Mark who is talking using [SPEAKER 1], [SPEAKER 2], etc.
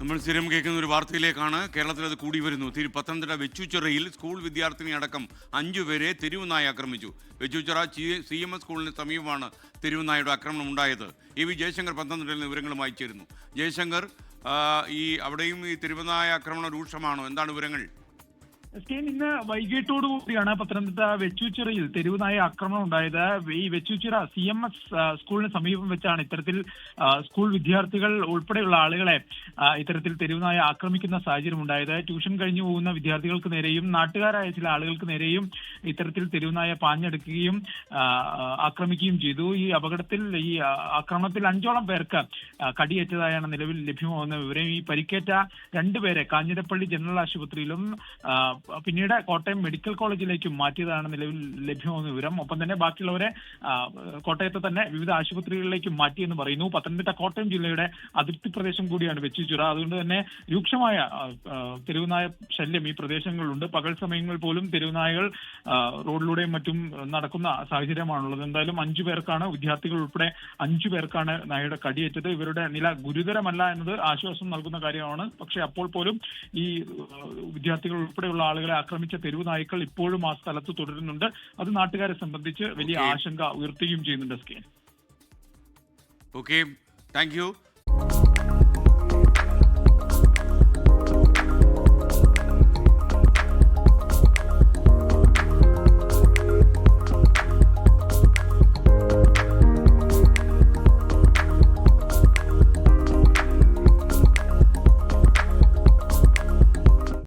[SPEAKER 1] നമ്മൾ സ്ഥിരം കേൾക്കുന്ന ഒരു വാർത്തയിലേക്കാണ് കേരളത്തിൽ അത് കൂടി വരുന്നു. തിരു പത്തനംതിട്ട വെച്ചുച്ചിറയിൽ സ്കൂൾ വിദ്യാർത്ഥിനി അടക്കം അഞ്ചുപേരെ തെരുവുനായ ആക്രമിച്ചു. വെച്ചുച്ചിറ സി എം എസ് സ്കൂളിന് സമീപമാണ് തെരുവുനായുടെ ആക്രമണം ഉണ്ടായത്. എ വി ജയശങ്കർ പത്തനംതിട്ടയിൽ നിന്ന് വിവരങ്ങളുമായി ചേരുന്നു. ജയശങ്കർ ഈ അവിടെയും ഈ തെരുവുനായ ആക്രമണം രൂക്ഷമാണോ? എന്താണ് വിവരങ്ങൾ?
[SPEAKER 2] ഇന്ന് വൈകിട്ടോടുകൂടിയാണ് പത്തനംതിട്ട വെച്ചൂച്ചിറയിൽ തെരുവുനായ ആക്രമണം ഉണ്ടായത്. ഈ വെച്ചൂച്ചിറ സി എം എസ് സ്കൂളിന് സമീപം വെച്ചാണ് ഇത്തരത്തിൽ സ്കൂൾ വിദ്യാർത്ഥികൾ ഉൾപ്പെടെയുള്ള ആളുകളെ ഇത്തരത്തിൽ തെരുവുനായ ആക്രമിക്കുന്ന സാഹചര്യം ഉണ്ടായത്. ട്യൂഷൻ കഴിഞ്ഞു പോകുന്ന വിദ്യാർത്ഥികൾക്ക് നേരെയും നാട്ടുകാരായ ചില ആളുകൾക്ക് നേരെയും ഇത്തരത്തിൽ തെരുവുനായ പാഞ്ഞെടുക്കുകയും ആക്രമിക്കുകയും ചെയ്തു. ഈ അപകടത്തിൽ ഈ ആക്രമണത്തിൽ അഞ്ചോളം പേർക്ക് കടിയേറ്റതായാണ് നിലവിൽ ലഭ്യമാകുന്ന വിവരം. ഈ പരിക്കേറ്റ രണ്ടുപേരെ കാഞ്ഞിരപ്പള്ളി ജനറൽ ആശുപത്രിയിലും പിന്നീട് കോട്ടയം മെഡിക്കൽ കോളേജിലേക്ക് മാറ്റിയതാണ് നിലവിൽ ലഭ്യമാകുന്ന വിവരം. ഒപ്പം തന്നെ ബാക്കിയുള്ളവരെ കോട്ടയത്തെ തന്നെ വിവിധ ആശുപത്രികളിലേക്ക് മാറ്റിയെന്ന് പറയുന്നു. പത്തനംതിട്ട കോട്ടയം ജില്ലയുടെ അതിർത്തി പ്രദേശം കൂടിയാണ് വെച്ചുചിറ അതുകൊണ്ട് തന്നെ രൂക്ഷമായ തെരുവുനായ ശല്യം ഈ പ്രദേശങ്ങളിലുണ്ട്. പകൽ സമയങ്ങളിൽ പോലും തെരുവുനായകൾ റോഡിലൂടെയും മറ്റും നടക്കുന്ന സാഹചര്യമാണുള്ളത്. എന്തായാലും അഞ്ചു പേർക്കാണ് വിദ്യാർത്ഥികൾ ഉൾപ്പെടെ അഞ്ചു പേർക്കാണ് നായയുടെ കടിയേറ്റത്. ഇവരുടെ നില ഗുരുതരമല്ല എന്നത് ആശ്വാസം നൽകുന്ന കാര്യമാണ്. പക്ഷേ അപ്പോൾ പോലും ഈ വിദ്യാർത്ഥികൾ ഉൾപ്പെടെയുള്ള ആളുകളെ ആക്രമിച്ച തെരുവ് നായ്ക്കൾ ഇപ്പോഴും ആ സ്ഥലത്ത് തുടരുന്നുണ്ട്. അത് നാട്ടുകാരെ സംബന്ധിച്ച് വലിയ ആശങ്ക ഉയർത്തുകയും ചെയ്യുന്നുണ്ട് സ്കെയിൻ
[SPEAKER 1] ഓക്കെ. താങ്ക്